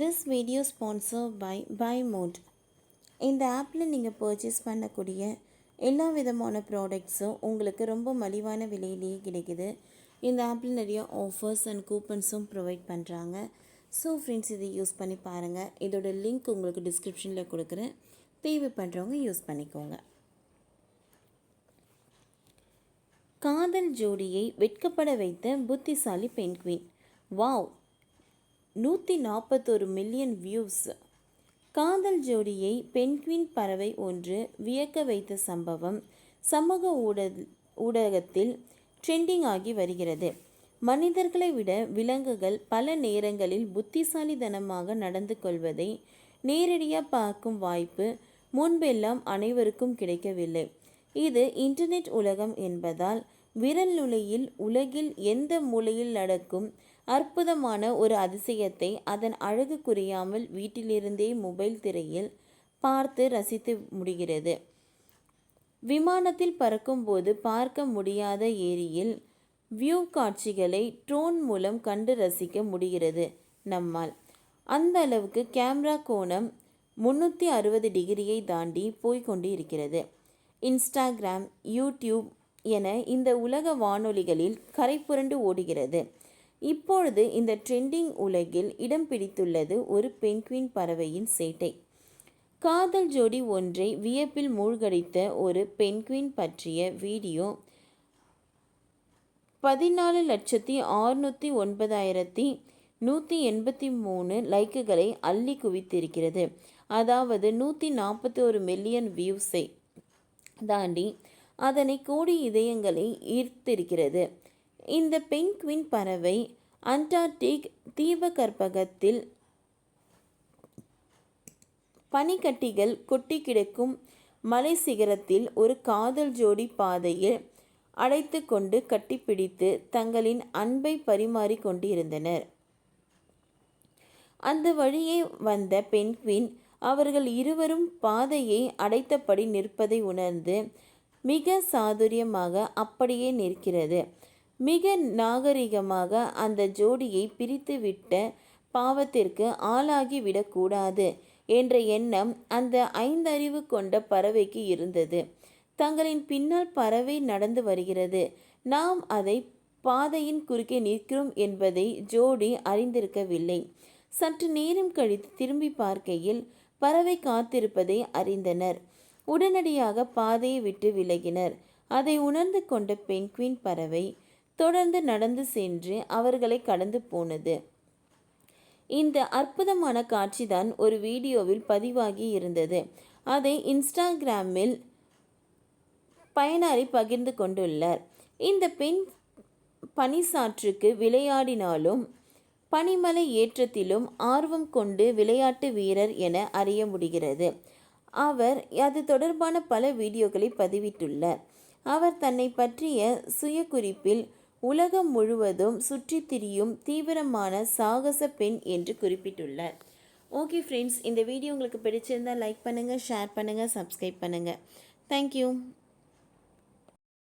This video sponsor by by mod இந்த ஆப்பில் நீங்கள் பர்ச்சேஸ் பண்ணக்கூடிய எல்லா விதமான ப்ராடக்ட்ஸும் உங்களுக்கு ரொம்ப மலிவான விலையிலேயே கிடைக்குது. இந்த ஆப்பில் நிறைய ஆஃபர்ஸ் அண்ட் கூப்பன்ஸும் ப்ரொவைட் பண்ணுறாங்க ஸோ ஃப்ரெண்ட்ஸ் இதை யூஸ் பண்ணி பாருங்கள் இதோட லிங்க் உங்களுக்கு டிஸ்கிரிப்ஷனில் கொடுக்குறேன். தேவைப்படுறவங்க யூஸ் பண்ணிக்கோங்க. காதல் ஜோடியை வெட்கப்பட வைத்த புத்திசாலி பெண்குயின் வாவ் நூற்றி நாற்பத்தொரு மில்லியன் வியூஸ் காதல் ஜோடியை பெண்குயின் பறவை ஒன்று வியக்க வைத்த சம்பவம் சமூக ஊட ஊடகத்தில் ட்ரெண்டிங் ஆகி வருகிறது. மனிதர்களை விட விலங்குகள் பல நேரங்களில் புத்திசாலித்தனமாக நடந்து கொள்வதை நேரடியாக பார்க்கும் வாய்ப்பு முன்பெல்லாம் அனைவருக்கும் கிடைக்கவில்லை. இது இன்டர்நெட் உலகம் என்பதால் விரல் நுழையில் உலகில் எந்த மூலையில் நடக்கும் அற்புதமான ஒரு அதிசயத்தை அதன் அழகு குறையாமல் வீட்டிலிருந்தே மொபைல் திரையில் பார்த்து ரசித்து முடிகிறது. விமானத்தில் பறக்கும்போது பார்க்க முடியாத ஏரியில் வியூ காட்சிகளை ட்ரோன் மூலம் கண்டு ரசிக்க முடிகிறது நம்மால். அந்த அளவுக்கு கேமரா கோணம் முந்நூற்றி அறுபது டிகிரியை தாண்டி போய்கொண்டு இருக்கிறது இன்ஸ்டாகிராம் யூடியூப் என இந்த உலக வானொலிகளில் கரை புரண்டு ஓடுகிறது. இப்பொழுது இந்த ட்ரெண்டிங் உலகில் இடம் பிடித்துள்ளது ஒரு பென்குயின் பறவையின் சேட்டை. காதல் ஜோடி ஒன்றை வியப்பில் மூழ்கடித்த ஒரு பென்குயின் பற்றிய வீடியோ பதினாலு லட்சத்தி ஆறுநூற்றி ஒன்பதாயிரத்தி நூற்றி எண்பத்தி மூணு லைக்குகளை அள்ளி குவித்திருக்கிறது. அதாவது நூற்றி நாற்பத்தி ஒரு மில்லியன் வியூஸை தாண்டி அதனை கோடி இதயங்களை ஈர்த்திருக்கிறது. இந்த பெங்குவின் பறவை அண்டார்டிக் தீபகற்பகத்தில் பனிக்கட்டிகள் கொட்டி கிடக்கும் மலை சிகரத்தில் ஒரு காதல் ஜோடி பாதையில் அடைத்து கொண்டு கட்டிப்பிடித்து தங்களின் அன்பை பரிமாறி கொண்டிருந்தனர். அந்த வழியே வந்த பெண்குவின் அவர்கள் இருவரும் பாதையை அடைத்தபடி நிற்பதை உணர்ந்து மிக சாதுரியமாக அப்படியே நிற்கிறது. மிக நாகரிகமாக அந்த ஜோடியை பிரித்துவிட்ட பாவத்திற்கு ஆளாகி விடக்கூடாது என்ற எண்ணம் அந்த ஐந்தறிவு கொண்ட பறவைக்கு இருந்தது. தங்களின் பின்னால் பறவை நடந்து வருகிறது. நாம் அதை பாதையின் குறுக்கே நிற்கிறோம் என்பதை ஜோடி அறிந்திருக்கவில்லை. சற்று நேரம் கழித்து திரும்பி பார்க்கையில் பறவை காத்திருப்பதை அறிந்தனர். உடனடியாக பாதையை விட்டு விலகினர். அதை உணர்ந்து கொண்ட பென்குயின் பறவை தொடர்ந்து நடந்து சென்று அவர்களை கடந்து போனது. இந்த அற்புதமான காட்சிதான் ஒரு வீடியோவில் பதிவாகி இருந்தது. அதை இன்ஸ்டாகிராமில் பயனாரி பகிர்ந்து கொண்டுள்ளார். இந்த பெண் பனிசாற்றுக்கு விளையாடினாலும் பனிமலை ஏற்றத்திலும் ஆர்வம் கொண்டு விளையாட்டு வீரர் என அறிய முடிகிறது. அவர் அது தொடர்பான பல வீடியோக்களை பதிவிட்டுள்ளார். அவர் தன்னை பற்றிய சுய குறிப்பில் உலகம் முழுவதும் சுற்றித் திரியும் தீவிரமான சாகச பெண் என்று குறிப்பிட்டுள்ளார். ஓகே ஃப்ரெண்ட்ஸ் இந்த வீடியோ உங்களுக்கு பிடிச்சிருந்தால் லைக் பண்ணுங்கள் ஷேர் பண்ணுங்கள் சப்ஸ்கிரைப் பண்ணுங்கள் தேங்க்யூ